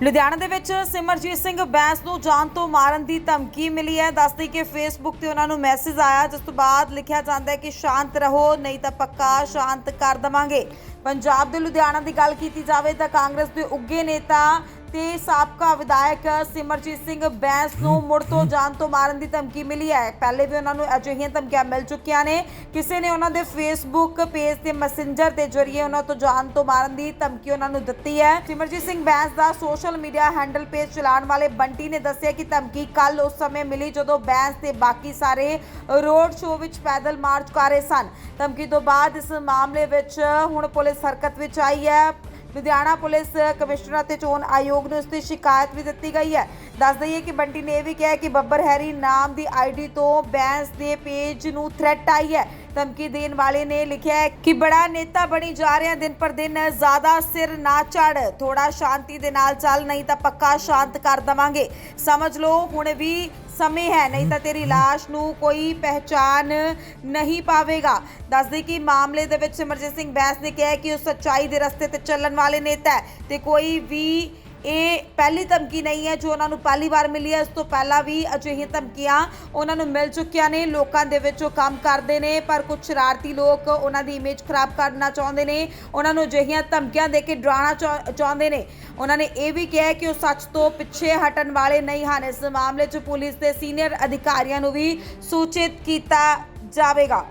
ਲੁਧਿਆਣਾ ਦੇ ਵਿੱਚ ਸਿਮਰਜੀਤ ਸਿੰਘ ਬੈਂਸ ਨੂੰ ਜਾਨ ਤੋਂ ਮਾਰਨ ਦੀ ਧਮਕੀ ਮਿਲੀ ਹੈ। ਦੱਸਦੀ ਕਿ ਫੇਸਬੁੱਕ ਤੇ ਉਹਨਾਂ ਨੂੰ ਮੈਸੇਜ ਆਇਆ, ਜਿਸ ਤੋਂ ਬਾਅਦ ਲਿਖਿਆ ਜਾਂਦਾ ਹੈ ਕਿ ਸ਼ਾਂਤ ਰਹੋ, ਨਹੀਂ ਤਾਂ ਪੱਕਾ ਸ਼ਾਂਤ ਕਰ ਦਵਾਂਗੇ। ਪੰਜਾਬ ਦੇ ਲੁਧਿਆਣਾ ਦੀ ਗੱਲ ਕੀਤੀ ਜਾਵੇ ਤਾਂ ਕਾਂਗਰਸ ਦੇ ਉੱਗੇ ਨੇਤਾ ਤੇ ਸਾਬਕਾ ਵਿਧਾਇਕ ਸਿਮਰਜੀਤ ਸਿੰਘ ਬੈਂਸ ਨੂੰ ਮੁੜ ਤੋਂ ਜਾਨ ਤੋਂ ਮਾਰਨ ਦੀ ਧਮਕੀ ਮਿਲੀ ਹੈ। ਪਹਿਲੇ ਵੀ ਉਹਨਾਂ ਨੂੰ ਅਜਿਹੀਆਂ ਧਮਕੀਆਂ ਮਿਲ ਚੁੱਕੀਆਂ ਨੇ। ਕਿਸੇ ਨੇ ਉਹਨਾਂ ਦੇ ਫੇਸਬੁੱਕ ਪੇਜ ਤੇ ਮੈਸੇਂਜਰ ਦੇ ਜ਼ਰੀਏ ਉਹਨਾਂ ਤੋਂ ਜਾਨ ਤੋਂ ਮਾਰਨ ਦੀ ਧਮਕੀ ਉਹਨਾਂ ਨੂੰ ਦਿੱਤੀ ਹੈ। ਸਿਮਰਜੀਤ ਸਿੰਘ ਬੈਂਸ ਦਾ ਸੋਸ਼ਲ ਮੀਡੀਆ ਹੈਂਡਲ ਪੇਜ ਚਲਾਉਣ ਵਾਲੇ ਬੰਟੀ ਨੇ ਦੱਸਿਆ ਕਿ ਧਮਕੀ ਕੱਲ ਉਸ ਸਮੇਂ ਮਿਲੀ ਜਦੋਂ ਬੈਂਸ ਤੇ ਬਾਕੀ ਸਾਰੇ ਰੋਡ ਸ਼ੋਅ ਵਿੱਚ ਪੈਦਲ ਮਾਰਚ ਕਰ ਰਹੇ ਸਨ। ਧਮਕੀ ਤੋਂ ਬਾਅਦ ਇਸ ਮਾਮਲੇ ਵਿੱਚ ਹੁਣ ਪੁਲਿਸ ਹਰਕਤ ਵਿੱਚ ਆਈ ਹੈ। ਲੁਧਿਆਣਾ ਪੁਲਿਸ ਕਮਿਸ਼ਨਰ ਅਤੇ ਚੋਣ ਆਯੋਗ ਨੂੰ ਇਸ ਦੀ ਸ਼ਿਕਾਇਤ ਵੀ ਦਿੱਤੀ ਗਈ ਹੈ। ਦੱਸ ਦਈਏ ਕਿ ਬੰਟੀ ਨੇ ਇਹ ਵੀ ਕਿਹਾ ਕਿ ਬੱਬਰ ਹੈਰੀ ਨਾਮ ਦੀ ਆਈਡੀ ਤੋਂ ਬੈਂਸ ਦੇ ਪੇਜ ਨੂੰ ਥ੍ਰੈਟ ਆਈ ਹੈ। ਧਮਕੀ ਦੇਣ ਵਾਲੇ ਨੇ ਲਿਖਿਆ ਹੈ ਕਿ ਬੜਾ ਨੇਤਾ ਬਣੀ ਜਾ ਰਿਹਾ, ਦਿਨ ਪਰ ਦਿਨ ਜ਼ਿਆਦਾ ਸਿਰ ਨਾ ਚੜ ਥੋੜਾ ਸ਼ਾਂਤੀ ਦੇ ਨਾਲ ਚੱਲ, ਨਹੀਂ ਤਾਂ ਪੱਕਾ ਸ਼ਾਂਤ ਕਰ ਦਵਾਂਗੇ। ਸਮਝ ਲਓ, ਹੁਣ ਵੀ ਸਮੇਂ ਹੈ ਨਹੀਂ ਤਾਂ ਤੇਰੀ ਲਾਸ਼ ਨੂੰ ਕੋਈ ਪਹਿਚਾਨ ਨਹੀਂ ਪਾਵੇਗਾ। ਦੱਸਦੇ ਕਿ ਮਾਮਲੇ ਦੇ ਵਿੱਚ ਸਿਮਰਜੀਤ ਸਿੰਘ ਬੈਂਸ ਨੇ ਕਿਹਾ ਕਿ ਉਹ ਸੱਚਾਈ ਦੇ ਰਸਤੇ ਤੇ ਚੱਲਣ ਵਾਲੇ ਨੇਤਾ ਹੈ ਤੇ ਕੋਈ ਵੀ ਇਹ ਪਹਿਲੀ ਧਮਕੀ ਨਹੀਂ ਹੈ ਜੋ ਉਹਨਾਂ ਨੂੰ ਪਹਿਲੀ ਵਾਰ ਮਿਲੀ ਹੈ। ਇਸ ਤੋਂ ਪਹਿਲਾਂ ਵੀ ਅਜਿਹੀਆਂ ਧਮਕੀਆਂ ਉਹਨਾਂ ਨੂੰ ਮਿਲ ਚੁੱਕੀਆਂ ਨੇ। ਲੋਕਾਂ ਦੇ ਵਿੱਚ ਉਹ ਕੰਮ ਕਰਦੇ ਨੇ, ਪਰ ਕੁਝ ਸ਼ਰਾਰਤੀ ਲੋਕ ਉਹਨਾਂ ਦੀ ਇਮੇਜ ਖਰਾਬ ਕਰਨਾ ਚਾਹੁੰਦੇ ਨੇ। ਉਹਨਾਂ ਨੂੰ ਅਜਿਹੀਆਂ ਧਮਕੀਆਂ ਦੇ ਕੇ ਡਰਾਉਣਾ ਚਾਹ- ਚਾਹੁੰਦੇ ਨੇ। ਉਹਨਾਂ ਨੇ ਇਹ ਵੀ ਕਿਹਾ ਹੈ ਕਿ ਉਹ ਸੱਚ ਤੋਂ ਪਿੱਛੇ ਹਟਣ ਵਾਲੇ ਨਹੀਂ ਹਨ। ਇਸ ਮਾਮਲੇ 'ਚ ਪੁਲਿਸ ਦੇ ਸੀਨੀਅਰ ਅਧਿਕਾਰੀਆਂ ਨੂੰ ਵੀ ਸੂਚਿਤ ਕੀਤਾ ਜਾਵੇਗਾ।